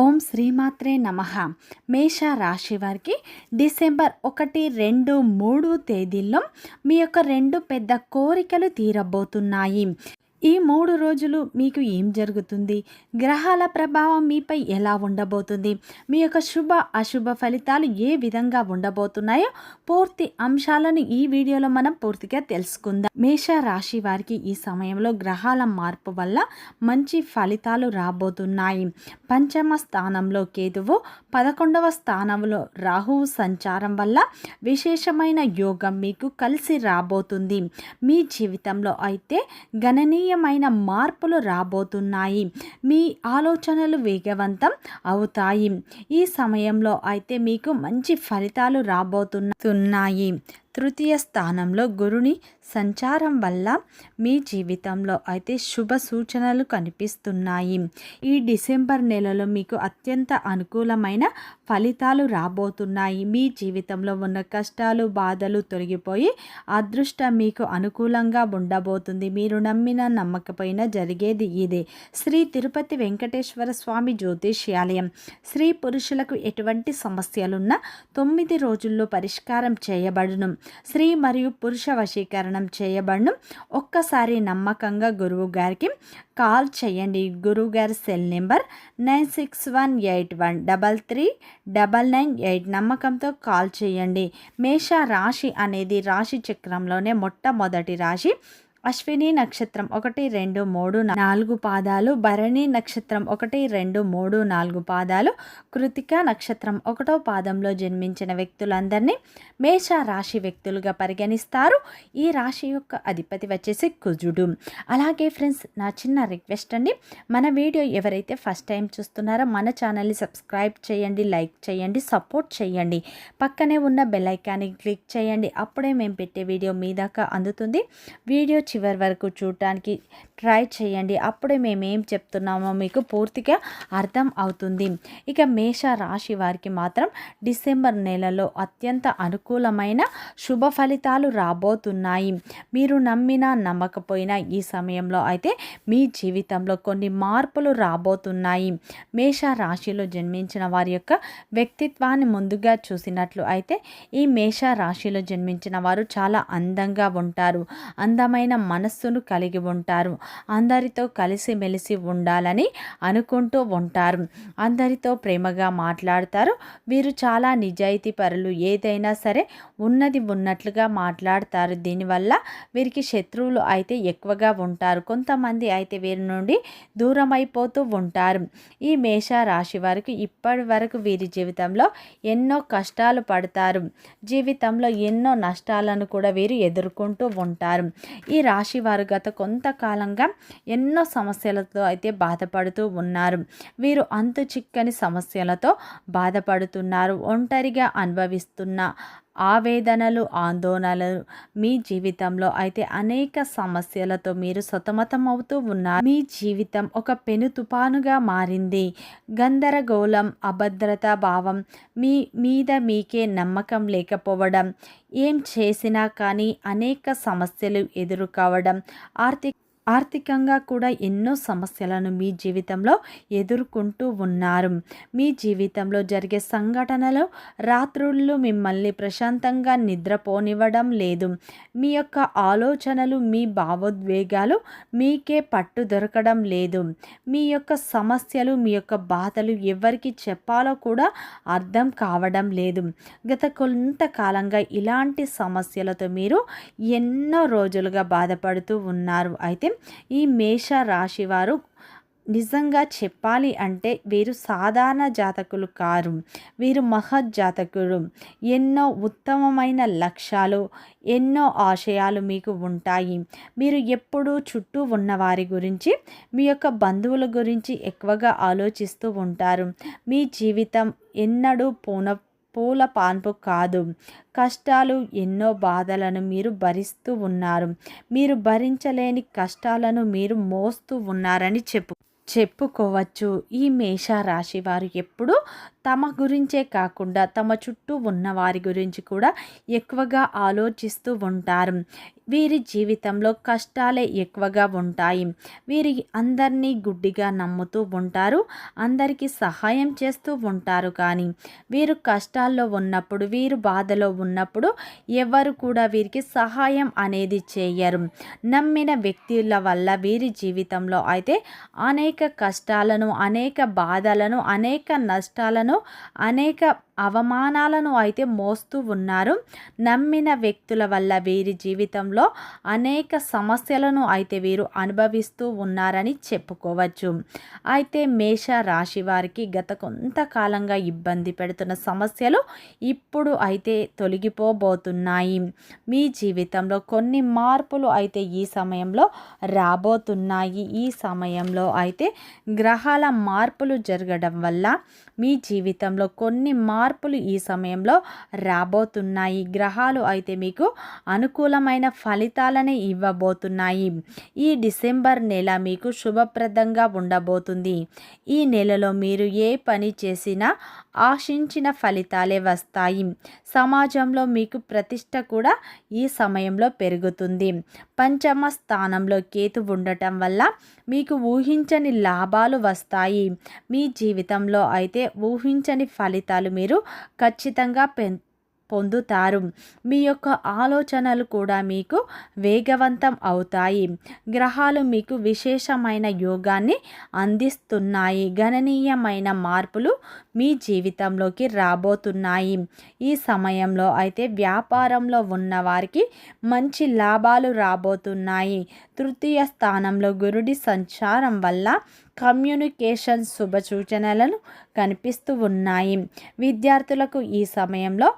ఓం శ్రీమాత్రే నమ. మేష రాశి వారికి డిసెంబర్ ఒకటి రెండు మూడు తేదీల్లో మీ యొక్క రెండు పెద్ద కోరికలు తీరబోతున్నాయి. ఈ మూడు రోజులు మీకు ఏం జరుగుతుంది? గ్రహాల ప్రభావం మీపై ఎలా ఉండబోతుంది? మీ యొక్క శుభ అశుభ ఫలితాలు ఏ విధంగా ఉండబోతున్నాయో పూర్తి అంశాలను ఈ వీడియోలో మనం పూర్తిగా తెలుసుకుందాం. మేష రాశి వారికి ఈ సమయంలో గ్రహాల మార్పు వల్ల మంచి ఫలితాలు రాబోతున్నాయి. పంచమ స్థానంలో కేతువు పదకొండవ స్థానంలో రాహువు సంచారం వల్ల విశేషమైన యోగం మీకు కలిసి రాబోతుంది. మీ జీవితంలో అయితే గణనీయ గణనీయమైన మార్పులు రాబోతున్నాయి. మీ ఆలోచనలు వేగవంతం అవుతాయి. ఈ సమయంలో అయితే మీకు మంచి ఫలితాలు రాబోతున్నాయి. తృతీయ స్థానంలో గురుని సంచారం వల్ల మీ జీవితంలో అయితే శుభ సూచనలు కనిపిస్తున్నాయి. ఈ డిసెంబర్ నెలలో మీకు అత్యంత అనుకూలమైన ఫలితాలు రాబోతున్నాయి. మీ జీవితంలో ఉన్న కష్టాలు బాధలు తొలగిపోయి అదృష్టం మీకు అనుకూలంగా ఉండబోతుంది. మీరు నమ్మిన నమ్మకపోయినా జరిగేది ఇదే. శ్రీ తిరుపతి వెంకటేశ్వర స్వామి జ్యోతిష్యాలయం. స్త్రీ పురుషులకు ఎటువంటి సమస్యలున్నా తొమ్మిది రోజుల్లో పరిష్కారం చేయబడును. స్త్రీ మరియు పురుష వశీకరణం చేయబడను. ఒక్కసారి నమ్మకంగా గురువు గారికి కాల్ చేయండి. గురువు గారి cell number nine six one eight one double three double nine eight నమ్మకంతో కాల్ చేయండి. మేష రాశి అనేది రాశి చక్రంలోనే మొట్టమొదటి రాశి. అశ్విని నక్షత్రం ఒకటి రెండు మూడు నాలుగు పాదాలు భరణి నక్షత్రం ఒకటి రెండు మూడు నాలుగు పాదాలు కృతిక నక్షత్రం ఒకటో పాదంలో జన్మించిన వ్యక్తులందరినీ మేష రాశి వ్యక్తులుగా పరిగణిస్తారు. ఈ రాశి యొక్క అధిపతి వచ్చేసి కుజుడు. అలాగే ఫ్రెండ్స్ నా చిన్న రిక్వెస్ట్ అండి మన వీడియో ఎవరైతే ఫస్ట్ టైం చూస్తున్నారో మన ఛానల్ని సబ్స్క్రైబ్ చేయండి లైక్ చేయండి సపోర్ట్ చేయండి. పక్కనే ఉన్న బెల్ ఐకాన్ని క్లిక్ చేయండి అప్పుడే మేము పెట్టే వీడియో మీ దాకా అందుతుంది. వీడియో చివరి వరకు చూడటానికి ట్రై చేయండి. అప్పుడే మేము ఏం చెప్తున్నామో మీకు పూర్తిగా అర్థం అవుతుంది. ఇక మేష రాశి వారికి మాత్రం డిసెంబర్ నెలలో అత్యంత అనుకూలమైన శుభ ఫలితాలు రాబోతున్నాయి. మీరు నమ్మినా నమ్మకపోయినా ఈ సమయంలో అయితే మీ జీవితంలో కొన్ని మార్పులు రాబోతున్నాయి. మేష రాశిలో జన్మించిన వారి యొక్క వ్యక్తిత్వాన్ని ముందుగా చూసినట్లు అయితే ఈ మేష రాశిలో జన్మించిన వారు చాలా అందంగా ఉంటారు. అందమైన మనస్సును కలిగి ఉంటారు. అందరితో కలిసిమెలిసి ఉండాలని అనుకుంటూ ఉంటారు. అందరితో ప్రేమగా మాట్లాడతారు. వీరు చాలా నిజాయితీ పరులు ఏదైనా సరే ఉన్నది ఉన్నట్లుగా మాట్లాడతారు. దీనివల్ల వీరికి శత్రువులు అయితే ఎక్కువగా ఉంటారు. కొంతమంది అయితే వీరి నుండి దూరం అయిపోతూ ఉంటారు. ఈ మేష రాశి వారికి ఇప్పటి వరకు వీరి జీవితంలో ఎన్నో కష్టాలు పడతారు. జీవితంలో ఎన్నో నష్టాలను కూడా వీరు ఎదుర్కొంటూ ఉంటారు. ఈ రాశి వారు గత కొంతకాలంగా ఎన్నో సమస్యలతో అయితే బాధపడుతూ ఉన్నారు. వీరు అంతు చిక్కని సమస్యలతో బాధపడుతున్నారు. ఒంటరిగా అనుభవిస్తున్న ఆవేదనలు ఆందోళనలు మీ జీవితంలో అయితే అనేక సమస్యలతో మీరు సతమతం అవుతూ ఉన్నారు. మీ జీవితం ఒక పెను తుపానుగా మారింది. గందరగోళం అభద్రత భావం మీ మీద మీకే నమ్మకం లేకపోవడం ఏం చేసినా కానీ అనేక సమస్యలు ఎదురు కావడం ఆర్థిక ఆర్థికంగా కూడా ఎన్నో సమస్యలను మీ జీవితంలో ఎదుర్కొంటూ ఉన్నారు. మీ జీవితంలో జరిగే సంఘటనలు రాత్రుళ్ళు మిమ్మల్ని ప్రశాంతంగా నిద్రపోనివ్వడం లేదు. మీ యొక్క ఆలోచనలు మీ భావోద్వేగాలు మీకే పట్టు దొరకడం లేదు. మీ యొక్క సమస్యలు మీ యొక్క బాధలు ఎవరికి చెప్పాలో కూడా అర్థం కావడం లేదు. గత కొంతకాలంగా ఇలాంటి సమస్యలతో మీరు ఎన్నో రోజులుగా బాధపడుతూ ఉన్నారు. అయితే ఈ మేష రాశి వారు నిజంగా చెప్పాలి అంటే వీరు సాధారణ జాతకులు కారు. వీరు మహజ్జాతకులు. ఎన్నో ఉత్తమమైన లక్ష్యాలు ఎన్నో ఆశయాలు మీకు ఉంటాయి. మీరు ఎప్పుడూ చుట్టూ ఉన్న వారి గురించి మీ యొక్క బంధువుల గురించి ఎక్కువగా ఆలోచిస్తూ ఉంటారు. మీ జీవితం ఎన్నడూ పూన పూల పాన్పు కాదు. కష్టాలు ఎన్నో బాధలను మీరు భరిస్తూ ఉన్నారు. మీరు భరించలేని కష్టాలను మీరు మోస్తూ ఉన్నారని చెప్పు చెప్పుకోవచ్చు. ఈ మేష రాశి వారు ఎప్పుడూ తమ గురించే కాకుండా తమ చుట్టూ ఉన్న వారి గురించి కూడా ఎక్కువగా ఆలోచిస్తూ ఉంటారు. వీరి జీవితంలో కష్టాలే ఎక్కువగా ఉంటాయి. వీరి అందరినీ గుడ్డిగా నమ్ముతూ ఉంటారు. అందరికీ సహాయం చేస్తూ ఉంటారు కానీ వీరు కష్టాల్లో ఉన్నప్పుడు వీరు బాధలో ఉన్నప్పుడు ఎవరు కూడా వీరికి సహాయం అనేది చేయరు. నమ్మిన వ్యక్తుల వల్ల వీరి జీవితంలో అయితే అనేక కష్టాలను అనేక బాధలను అనేక నష్టాలను అనేక అవమానాలను అయితే మోస్తూ ఉన్నారు. నమ్మిన వ్యక్తుల వల్ల వీరి జీవితంలో అనేక సమస్యలను అయితే వీరు అనుభవిస్తూ ఉన్నారని చెప్పుకోవచ్చు. అయితే మేష రాశి వారికి గత కొంతకాలంగా ఇబ్బంది పెడుతున్న సమస్యలు ఇప్పుడు అయితే తొలగిపోబోతున్నాయి. మీ జీవితంలో కొన్ని మార్పులు అయితే ఈ సమయంలో రాబోతున్నాయి. ఈ సమయంలో అయితే గ్రహాల మార్పులు జరగడం వల్ల మీ జీవితంలో కొన్ని మార్పులు ఈ సమయంలో రాబోతున్నాయి. గ్రహాలు అయితే మీకు అనుకూలమైన ఫలితాలని ఇవ్వబోతున్నాయి. ఈ డిసెంబర్ నెల మీకు శుభప్రదంగా ఉండబోతుంది. ఈ నెలలో మీరు ఏ పని చేసినా ఆశించిన ఫలితాలే వస్తాయి. సమాజంలో మీకు ప్రతిష్ట కూడా ఈ సమయంలో పెరుగుతుంది. పంచమ స్థానంలో కేతు ఉండటం వల్ల మీకు ఊహించని లాభాలు వస్తాయి. మీ జీవితంలో అయితే ఊహించని ఫలితాలు మీరు ఖచ్చితంగా పె పొందుతారు. మీ యొక్క ఆలోచనలు కూడా మీకు వేగవంతం అవుతాయి. గ్రహాలు మీకు విశేషమైన యోగాన్ని అందిస్తున్నాయి. గణనీయమైన మార్పులు మీ జీవితంలోకి రాబోతున్నాయి. ఈ సమయంలో అయితే వ్యాపారంలో ఉన్న వారికి మంచి లాభాలు రాబోతున్నాయి. తృతీయ స్థానంలో గురుడి సంచారం వల్ల కమ్యూనికేషన్ శుభ సూచనలను కనిపిస్తూ ఉన్నాయి. విద్యార్థులకు ఈ సమయంలో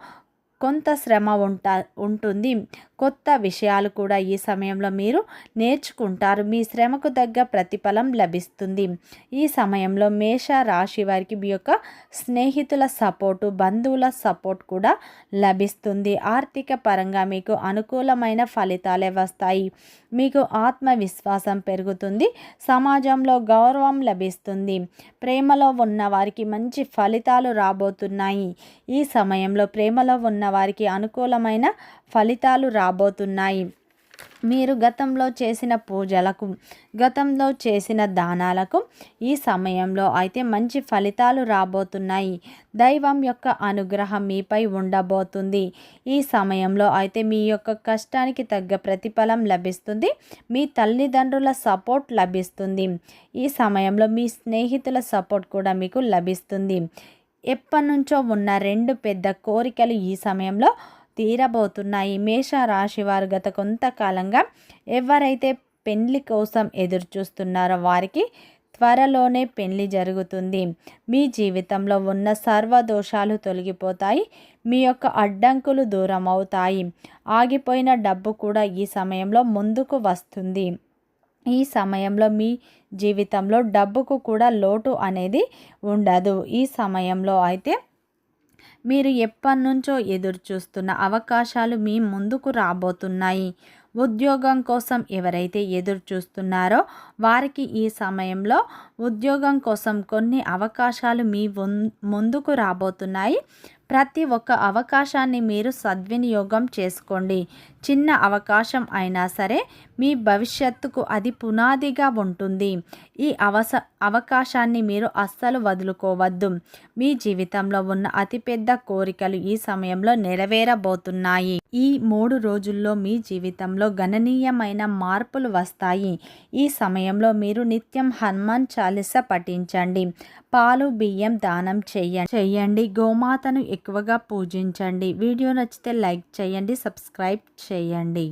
కొంత శ్రమ ఉంటా ఉంటుంది. కొత్త విషయాలు కూడా ఈ సమయంలో మీరు నేర్చుకుంటారు. మీ శ్రమకు తగ్గ ప్రతిఫలం లభిస్తుంది. ఈ సమయంలో మేష రాశి వారికి మీ యొక్క స్నేహితుల సపోర్టు బంధువుల సపోర్ట్ కూడా లభిస్తుంది. ఆర్థిక పరంగా మీకు అనుకూలమైన ఫలితాలే వస్తాయి. మీకు ఆత్మవిశ్వాసం పెరుగుతుంది. సమాజంలో గౌరవం లభిస్తుంది. ప్రేమలో ఉన్న వారికి మంచి ఫలితాలు రాబోతున్నాయి. ఈ సమయంలో ప్రేమలో ఉన్న వారికి అనుకూలమైన ఫలితాలు రాబోతున్నాయి. మీరు గతంలో చేసిన పూజలకు గతంలో చేసిన దానాలకు ఈ సమయంలో అయితే మంచి ఫలితాలు రాబోతున్నాయి. దైవం యొక్క అనుగ్రహం మీపై ఉండబోతుంది. ఈ సమయంలో అయితే మీ యొక్క కష్టానికి తగ్గ ప్రతిఫలం లభిస్తుంది. మీ తల్లిదండ్రుల సపోర్ట్ లభిస్తుంది. ఈ సమయంలో మీ స్నేహితుల సపోర్ట్ కూడా మీకు లభిస్తుంది. ఎప్పటి నుంచో ఉన్న రెండు పెద్ద కోరికలు ఈ సమయంలో తీరబోతున్నాయి. మేషరాశి వారు గత కొంతకాలంగా ఎవరైతే పెళ్ళి కోసం ఎదురు చూస్తున్నారో వారికి త్వరలోనే పెళ్ళి జరుగుతుంది. మీ జీవితంలో ఉన్న సర్వదోషాలు తొలగిపోతాయి. మీ యొక్క అడ్డంకులు దూరం అవుతాయి ఆగిపోయిన డబ్బు కూడా ఈ సమయంలో ముందుకు వస్తుంది. ఈ సమయంలో మీ జీవితంలో డబ్బుకు కూడా లోటు అనేది ఉండదు. ఈ సమయంలో అయితే మీరు ఎప్పటి నుంచో ఎదురు చూస్తున్న అవకాశాలు మీ ముందుకు రాబోతున్నాయి. ఉద్యోగం కోసం ఎవరైతే ఎదురు చూస్తున్నారో వారికి ఈ సమయంలో ఉద్యోగం కోసం కొన్ని అవకాశాలు మీ ముందుకు రాబోతున్నాయి. ప్రతి ఒక్క అవకాశాన్ని మీరు సద్వినియోగం చేసుకోండి. చిన్న అవకాశం అయినా సరే మీ భవిష్యత్తుకు అది పునాదిగా ఉంటుంది. ఈ అవస అవకాశాన్ని మీరు అస్సలు వదులుకోవద్దు. మీ జీవితంలో ఉన్న అతిపెద్ద కోరికలు ఈ సమయంలో నెరవేరబోతున్నాయి. ఈ మూడు రోజుల్లో మీ జీవితంలో గణనీయమైన మార్పులు వస్తాయి. ఈ సమయంలో మీరు నిత్యం హనుమాన్ చాలీస పఠించండి. పాలు బియ్యం దానం చేయండి. చెయ్యండి గోమాతను ఎక్కువగా పూజించండి. వీడియో నచ్చితే లైక్ చేయండి సబ్స్క్రైబ్ చేయండి.